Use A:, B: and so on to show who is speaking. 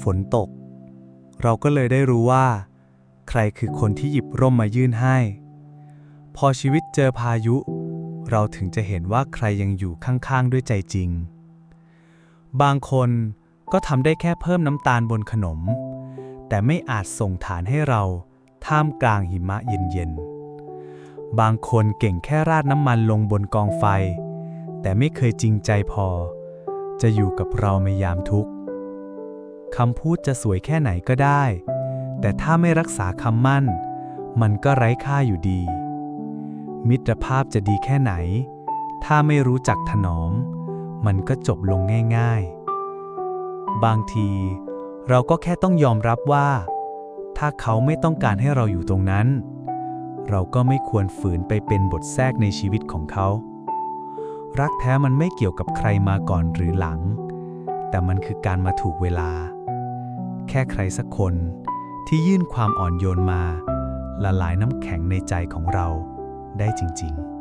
A: ฝนตก เราก็เลยได้รู้ว่า ใครคือคนที่หยิบร่มมายื่นให้ พอชีวิตเจอพายุ เราถึงจะเห็นว่าใครยังอยู่ข้างๆ ด้วยใจจริง บางคนก็ทำได้แค่เพิ่มน้ำตาลบนขนม แต่ไม่อาจส่งฐานให้เราท่ามกลางหิมะเย็นๆ บางคนเก่งแค่ราดน้ำมันลงบนกองไฟ แต่ไม่เคยจริงใจพอ จะอยู่กับเราในยามทุกข์ คำพูดจะสวยแค่ไหนก็ได้ แต่ถ้าไม่รักษาคำมั่น มันก็ไร้ค่าอยู่ดี มิตรภาพจะดีแค่ไหน ถ้าไม่รู้จักถนอม มันก็จบลงง่าย ๆ บางที เราก็แค่ต้องยอมรับว่า ถ้าเขาไม่ต้องการให้เราอยู่ตรงนั้น เราก็ไม่ควรฝืนไปเป็นบทแทรกในชีวิตของเขา รักแท้มันไม่เกี่ยวกับใครมาก่อนหรือหลังแต่มันคือการมาถูกเวลา แค่ใครสักคนที่ยื่นความอ่อนโยนมา ละลายน้ำแข็งในใจของเราได้จริง ๆ